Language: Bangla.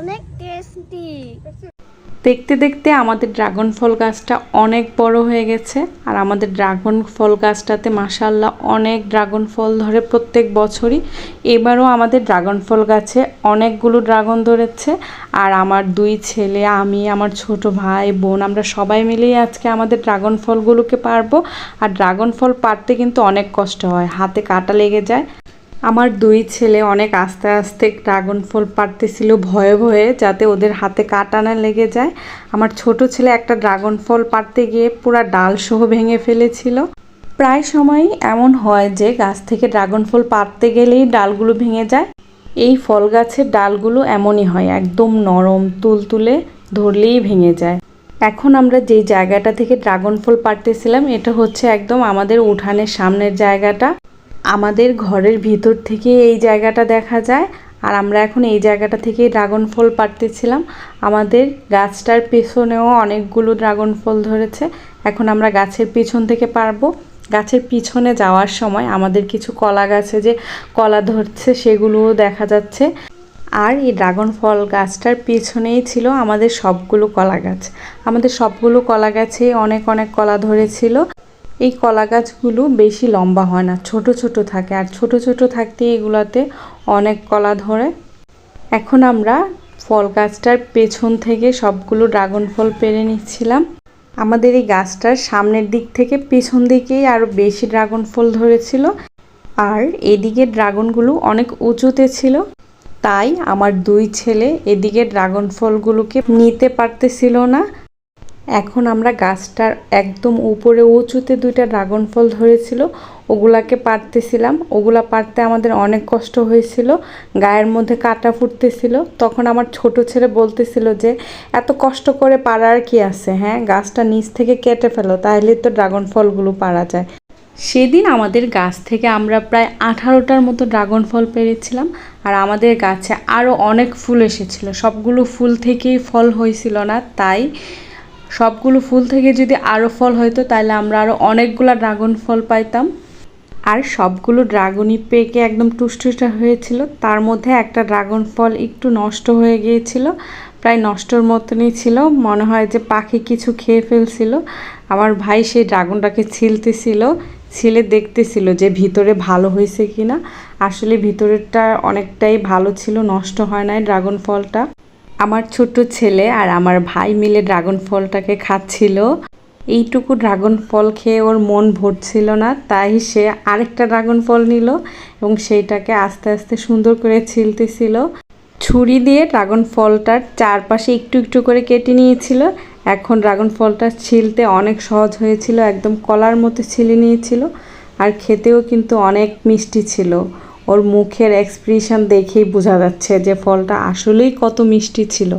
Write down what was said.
অনেক টেস্টি দেখতে দেখতে আমাদের ড্রাগন ফল গাছটা অনেক বড় হয়ে গেছে, আর আমাদের ড্রাগন ফল গাছটাতে মাসাল্লাহ অনেক ড্রাগন ফল ধরে প্রত্যেক বছরই। এবারও আমাদের ড্রাগন ফল গাছে অনেকগুলো ড্রাগন ধরেছে, আর আমার দুই ছেলে, আমি, আমার ছোট ভাই, বোন, আমরা সবাই মিলেই আজকে আমাদের ড্রাগন ফলগুলোকে পারব। আর ড্রাগন ফল পারতে কিন্তু অনেক কষ্ট হয়, হাতে কাটা লেগে যায়। আমার দুই ছেলে অনেক আস্তে আস্তে ড্রাগন ফল পারতেছিল ভয়ে ভয়ে যাতে ওদের হাতে কাটা না লেগে যায়। আমার ছোট ছেলে একটা ড্রাগন ফল পারতে গিয়ে পুরা ডাল সহ ভেঙে ফেলেছিল। প্রায় সময়ই এমন হয় যে গাছ থেকে ড্রাগন ফল পারতে গেলেই ডালগুলো ভেঙে যায়। এই ফল গাছের ডালগুলো এমনই হয়, একদম নরম, তুলতুলে, ধরলেই ভেঙে যায়। এখন আমরা যেই জায়গাটা থেকে ড্রাগন ফল পারতেছিলাম, এটা হচ্ছে একদম আমাদের উঠানের সামনের জায়গাটা। আমাদের ঘরের ভিতর থেকে এই জায়গাটা দেখা যায়। আর আমরা এখন এই জায়গাটা থেকে ড্রাগন ফল পাড়তেছিলাম আমাদের গাছটার পেছনেও অনেকগুলো ড্রাগন ফল ধরেছে। এখন আমরা গাছের পিছন থেকে পারব। গাছের পিছনে যাওয়ার সময় আমাদের কিছু কলা গাছে যে কলা ধরছে, সেগুলোও দেখা যাচ্ছে। আর এই ড্রাগন ফল গাছটার পিছনেই ছিল আমাদের সবগুলো কলা গাছ। আমাদের সবগুলো কলা গাছে অনেক অনেক কলা ধরেছিল। এই কলা গাছগুলো বেশি লম্বা হয় না, ছোট ছোট থাকে। আর ছোট ছোট থাকতে এগুলাতে অনেক কলা ধরে। এখন আমরা ফল গাছটার পেছন থেকে সবগুলো ড্রাগন ফল পেরে নিচ্ছিলাম। আমাদের এই গাছটার সামনের দিক থেকে পেছন দিকেই আরও বেশি ড্রাগন ফল ধরেছিল। আর এদিকে ড্রাগনগুলো অনেক উঁচুতে ছিল। তাই আমার দুই ছেলে এদিকে ড্রাগন ফলগুলোকে নিতে পারতেছিল না। এখন আমরা গাছটার একদম উপরে উঁচুতে দুইটা ড্রাগন ফল ধরেছিল, ওগুলাকে পারতেছিলাম। ওগুলা পারতে আমাদের অনেক কষ্ট হয়েছিল, গায়ের মধ্যে কাটা ফুটতেছিল। তখন আমার ছোট ছেলে বলতেছিল যে, এত কষ্ট করে পারার কি আছে হ্যাঁ? গাছটা নিচ থেকে কেটে ফেলো তাহলে তো ড্রাগন ফলগুলো পারা যায়। সেদিন আমাদের গাছ থেকে আমরা প্রায় আঠারোটার মতো ড্রাগন ফল পেরেছিলাম, আর আমাদের গাছে আরও অনেক ফুল এসেছিল। সবগুলো ফুল থেকেই ফল হয়েছিল না, তাই সবগুলো ফুল থেকে যদি আরও ফল হতো তাহলে আমরা আরও অনেকগুলো ড্রাগন ফল পাইতাম। আর সবগুলো ড্রাগনই পেকে একদম টুসটুসা হয়েছিল। তার মধ্যে একটা ড্রাগন ফল একটু নষ্ট হয়ে গিয়েছিল, প্রায় নষ্টর মতনই ছিল। মনে হয় যে পাখি কিছু খেয়ে ফেলছিল। আমার ভাই সেই ড্রাগনটাকে ছিলতেছিল, ছিলে দেখতেছিল যে ভিতরে ভালো হয়েছে কি না আসলে ভিতরেরটা অনেকটাই ভালো ছিল, নষ্ট হয় নাই ড্রাগন ফলটা। আমার ছোট ছেলে আর আমার ভাই মিলে ড্রাগন ফলটাকে খাচ্ছিল। এইটুকু ড্রাগন ফল খেয়ে ওর মন ভরছিল না, তাই সে আরেকটা ড্রাগন ফল নিল এবং সেইটাকে আস্তে আস্তে সুন্দর করে ছিলতেছিল। ছুরি দিয়ে ড্রাগন ফলটার চারপাশে একটু একটু করে কেটে নিয়েছিল। এখন ড্রাগন ফলটা ছিলতে অনেক সহজ হয়েছিল, একদম কলার মতো ছিলে নিয়েছিল। আর খেতেও কিন্তু অনেক মিষ্টি ছিল। ওর মুখের এক্সপ্রেশন দেখেই বোঝা যাচ্ছে যে ফলটা আসলেই কত মিষ্টি ছিল।